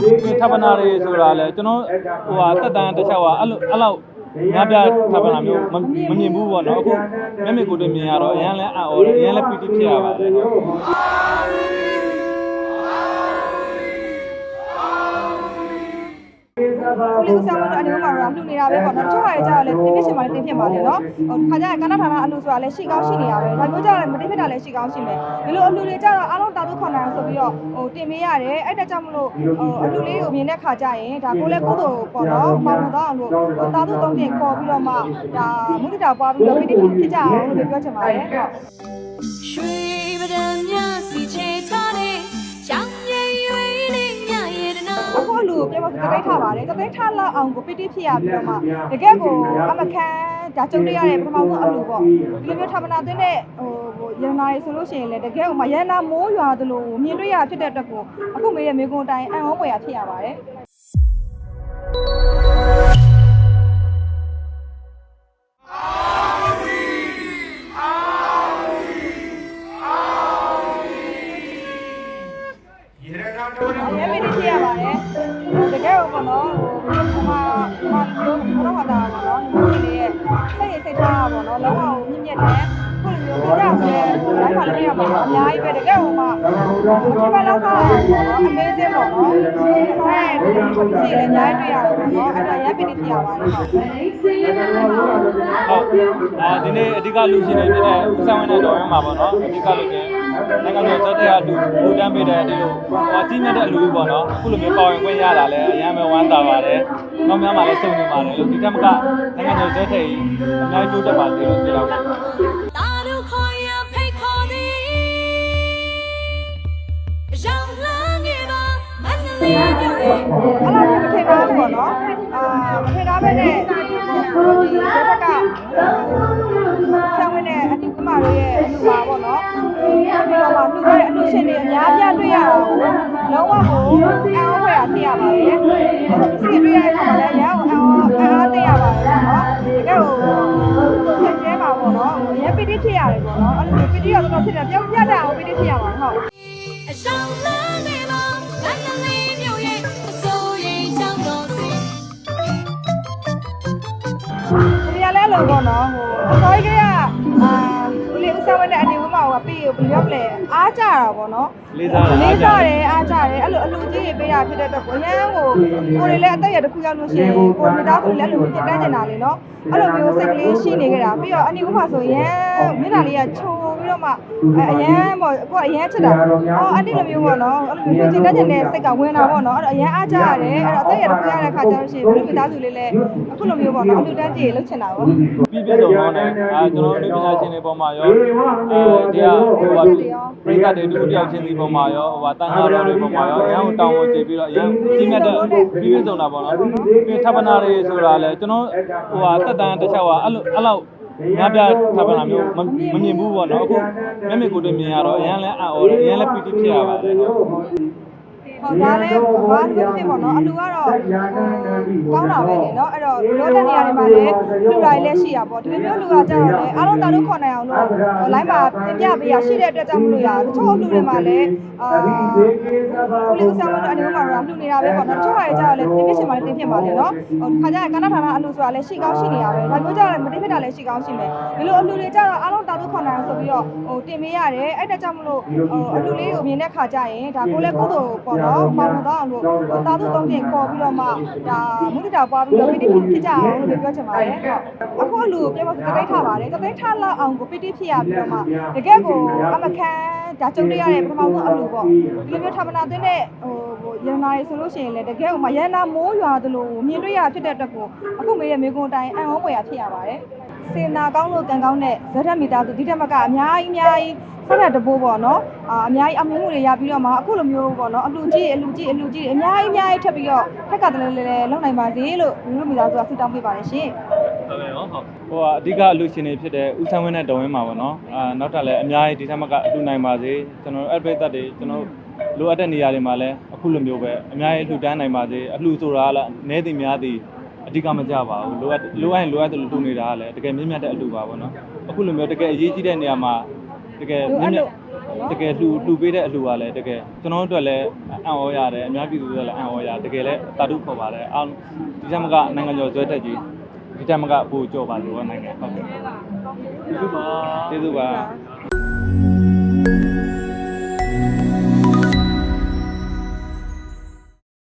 ဒီထပ်ပနာတွေဆိုတာလဲကျွန်တော်ဟိုဟာတက်တန်းတစ်ချောက်ကအဲ့လိုအဲ့လောက်ငါပြထပ်ပနာမျိုးမမမြင်ဘူးပေါ့နော်အခုမျက်မြင်ကိုယ်တွေ့မြင်ရတော့အရင်လဲအံ့ဩတယ်အရင်လဲပီတိဖြစ်ရပါတယ် ဟုတ်ကိုလေးဥစားမလို့အနေမှာတော့လှူနေတာပဲပေါ့နော်တချို့ဟာကြတော့လေပြင်းပြရှင်မှလည်းတင်ဖြစ်ပါလေနော်ဟိုခါကျရင်ကဏ္ဍဌာနအလှူဆိုတာလည်းရှိကောင်းရှိနေတာပဲဒါမျိုးကြတော့မတင်ဖြစ်တာလည်းရှိကောင်းရှိမယ်ဒီလိုအလှူတွေကြတော့အားလုံးတာတုခွန်နိုင်ဆိုပြီးတော့ဟိုတင်ပေးရတယ်အဲ့ဒါကြောင့်မလို့ဟိုအလှူလေးကိုမြင်တဲ့ခါကျရင်ဒါကိုလည်းကိုယ်တို့ပေါ့နော်ပေါဝင်တော့အောင်လို့ဟိုတာတုသုံးတင်ခေါ်ပြီးတော့မှဒါမုဒ္ဒတာပွားပြီးတော့ပြင်းပြဖြစ်ကြအောင်လို့ပြောချင်ပါတယ်ဟုတ်ရွှေပဒံ တပိတ်ထားပါတယ်တပိတ်ထားလောက်အောင်ကိုပီတိဖြစ်ရပြီးတော့မှတကယ်ကိုအမခံဒါကြုံတွေ့ရတဲ့ပထမဆုံးအလူပေါ့ဒီလိုမျိုးဌာမနာသွင်းတဲ့ဟိုဟိုရန်နာရီဆိုလို့ရှိရင်လည်းတကယ်ကိုမှရန်နာမိုးရွာသလိုမြင်တွေ့ရဖြစ်တဲ့အတွက်ကိုအခုမေးတဲ့မိကွန်တိုင်းအံ့ဩဖွယ်ရဖြစ်ရပါတယ် ပေါ့နော်လုံးဝမြင့်မြတ်တယ်ခုလိုမျိုးပြကြတယ်ဟိုတိုင်းမှာလည်းပြရမှာအများကြီးပဲတကယ်ဟိုမှာဒီမှာလောက်တာပေါ့နော် amazing ပေါ့နော်။ဒီမှာဒီစီလည်းအများကြီးတွေ့ရတယ်ပေါ့နော်။အဲ့ဒါရမ်းပြည့်ဖြစ်ရပါတယ်ဟုတ်။ဟုတ်အာဒီနေ့အဓိကလူရှင်တွေဖြစ်တဲ့ဦးဆောင်ဝင်တဲ့တော်ရင်းမှာပေါ့နော်အဓိကလူရှင်နိုင်ငံတော်စောတဲ့ကလူလူတန်းပေးတဲ့ဒီလိုဟိုကြီးမြတ်တဲ့လူကြီးပေါ့နော်အခုလိုမျိုးပေါဝင်ခွင့်ရတာလဲအများမဲဝမ်းသာပါတယ်။ နောက်များမှာလည်းစုံနေပါတယ်လို့ဒီကမကနိုင်ငံတော်စောတဲ့ကြီးအများကြီးတိုးတက်ပါစေလို့ပြောတော့တာတို့ခေါ်ရဖိတ်ခေါ်သည်ရောင်လာငယ်ပါမန္တလေးမြို့ရဲ့အဲ့လိုမထင်တာပေါ့နော်အာမထင်တာပဲနဲ့ဒီဘက်ကဆောင်းဝင်တဲ့အတူကမတို့ရဲ့အလူပါပေါ့နော်ပြီးတော့ မှလူတွေအလူရှင်တွေအများပြတွေ့ရတာကိုလုံးဝကိုအံ့ဩဖွယ်ရသိရပါတယ်အဲ့လိုစီတွေ့ရတဲ့အခါမှာလည်းရအောင်အံ့ဩအံ့အားသိရပါတယ်နော်တကယ်ကိုရက်ကျဲပါပေါ့နော်ရပီတိဖြစ်ရတယ်ပေါ့နော်အဲ့လိုပီတိရတော့ဖြစ်တယ်ပြောင်းပြတာအောင်ပီတိဖြစ်ရပါဟုတ်အဆောင်လာနေပါမန္တလေးမြို့ရဲ့အစိုးရကြောင့်တော်စီဒီရလဲလို့ပေါ့နော်ဟိုအစောကြီးကအာ ဦးလေးဦးဆောင်ဝဲတဲ့အနေဝမှာဟိုကပြီးဘယ်လိုပြောမလဲအားကြတာပေါ့နော်လေးစားတာလေးစားတယ်အားကြတယ်အဲ့လိုအလူကြီးတွေပေးတာဖြစ်တဲ့အတွက်ကိုရမ်းကိုကိုတွေလည်းအသက်ရတစ်ခုရောက်လို့ရှိရင်ကိုမိသားစုလည်းအဲ့လိုပြတ်တန်းနေတာလေနော်အဲ့လိုမျိုးစိတ်ကလေးရှိနေကြတာပြီးတော့အနေဝမှာဆိုရမ်းမျက်နှာလေးကချိုပြီးတော့ မှအရန်ပေါ့ကိုကအရန်ချစ်တာအော်အဲ့ဒီလိုမျိုးပေါ့နော်အဲ့လိုမျိုးချစ်တတ်တဲ့စိတ်ကဝင်တာပေါ့နော်အဲ့တော့အရန်အားကြရတယ်အဲ့တော့အသက်ရတစ်ခုရတဲ့ခါကျလို့ရှိရင်ဘယ်လိုမိသားစုလေးလဲအခုလိုမျိုးပေါ့နော်အလူတန်းကြီးလှုပ်ချင်တာပေါ့ပြီးပြည့်စုံတော့တယ်အာကျွန်တော်တို့ပညာရှင်တွေပေါ်မှာရောအဲဒီကဟိုဟာပရိသတ်တွေတူတယောက်ချင်းစီပေါ်မှာရောဟိုဟာတန်ခါတော်တွေပေါ်မှာရောအရန်ကိုတောင်းဝန်ကြည့်ပြီးတော့အရန်ကြီးမြတ်တဲ့ပြီးပြည့်စုံတာပေါ့နော်ပြီးထပ်ပနာတွေဆိုတာလဲကျွန်တော်ဟိုဟာတက်တန်းတစ်ချောက်ကအဲ့လိုအဲ့လောက် ငါပြထပ်ပနာမျိုးမမြင်ဘူးပေါ့နော်အခုမျက်မြင်ကိုယ်တွေ့မြင်ရတော့အရန်လဲအံ့ဩတယ်အရန်လဲပီတိဖြစ်ရပါတယ်ဟုတ် ဟုတ်ဒါလည်းဘာလို့ဖြစ်ပေါ့နော်အလူကတော့ကောင်းတာပဲလေနော်အဲ့တော့လောတဲ့နေရာတွေမှာလည်းလူတိုင်းလည်းရှိရပေါ့ဒီလိုမျိုးလူကကြတော့လေအားလုံးတာလို့ခေါ်နိုင်အောင်လို့လိုင်းမှာတင်ပြပေးရရှိတဲ့အတွက်ကြောင့်မလို့ရတချို့လူတွေမှာလည်းအာကိုလေးဥစားမလို့အနေမှာတော့လူနေတာပဲပေါ့နော်တချို့ဟာကြတော့လေတင်ပြရှင်မှာလည်းတင်ဖြစ်ပါလေနော်ဟိုခါကျရင်ကဏ္ဍဌာနအလူဆိုတာလည်းရှိကောင်းရှိနေတာပဲဒါမျိုးကြတော့မတင်ဖြစ်တာလည်းရှိကောင်းရှိမယ်ဒီလိုအလူတွေကြတော့အားလုံးတာလို့ခေါ်နိုင်အောင်ဆိုပြီးတော့ဟိုတင်ပေးရတယ်အဲ့ဒါကြောင့်မလို့ဟိုအလူလေးကိုမြင်တဲ့ခါကျရင်ဒါကိုလည်းကိုယ်တို့ပေါ့နော်ပေါဝင်တော့အောင်လို့ဟိုတာတုသုံးတင်ခေါ်ပြီးတော့မှဒါမုဒ္ဒတာပွားပြီးတော့ပီတိဖြစ်ကြအောင်လို့ပြောချင်ပါတယ်ဟုတ်အခုအလူကိုပြောမတပိတ်ထားပါတယ်တပိတ်ထားလောက်အောင်ကိုပီတိဖြစ်ရပြီးတော့မှတကယ်ကိုအမခံဒါကြုံတွေ့ရတဲ့ပထမဆုံးအလူပေါ့ဒီလိုမျိုးဌာမနာသွင်းတဲ့ဟိုဟိုရန်နာရီဆိုလို့ရှိရင်လည်းတကယ်ကိုမှရန်နာမိုးရွာသလိုမြင်တွေ့ရဖြစ်တဲ့အတွက်ကိုအခုမေးတဲ့မိကွန်တိုင်းအံ့ဩဖွယ်ရဖြစ်ရပါတယ် စေနာကောင်းလို့ကံကောင်းတဲ့ဇက်ထက်မီတာသူဒီတက်မကအများကြီးအများကြီးဆက်တဲ့တပိုးပေါ့နော်အာအများကြီးအမှုမှုတွေရပြီးတော့မှအခုလိုမျိုးပေါ့နော်အလူကြီးအလူကြီးအလူကြီးအများကြီးအများကြီးထပ်ပြီးတော့ထက်ကတလဲလဲလုံနိုင်ပါစေလို့လူလူမိသားစုကဆုတောင်းပေးပါတယ်ရှင်ဟုတ်ကဲ့ရောဟုတ်ဟိုကအဓိကအလူရှင်တွေဖြစ်တဲ့ဦးဆန်းဝင်းနဲ့တော်ဝင်းမှာပေါ့နော်အာနောက်ထပ်လည်းအများကြီးဒီထက်မကအတူနိုင်ပါစေကျွန်တော်တို့အပိသက်တွေကျွန်တော်လိုအပ်တဲ့နေရာတွေမှာလည်းအခုလိုမျိုးပဲအများကြီးလှူဒန်းနိုင်ပါစေအလှူဆိုတာကလည်းနည်းသည်များသည် အဓိကမကြပါဘူးလိုအပ်လိုအပ်ရင်လိုအပ်တယ်လို့လှူနေတာကလည်းတကယ်မြင့်မြတ်တဲ့အလှူပါပေါ့နော်အခုလိုမျိုးတကယ်အရေးကြီးတဲ့နေရာမှာဒီတကယ်အဲ့မြင့်မြလိုတ်တကယ်လှူလှူပေးတဲ့အလှူကလည်းတကယ်ကျွန်တော်တို့အတွက်လည်းအံ့ဩရတယ်အများပြည်သူတွေလည်းအံ့ဩရတယ်တကယ်လည်းတာတုခေါ်ပါတယ်အားလုံးဒီချက်မကနိုင်ငံကျော်ဇွဲတက်ကြီးဒီချက်မကပို့ကြော်ပါလို့နိုင်ငံဟုတ်ကဲ့ကျေးဇူးပါကျေးဇူးပါ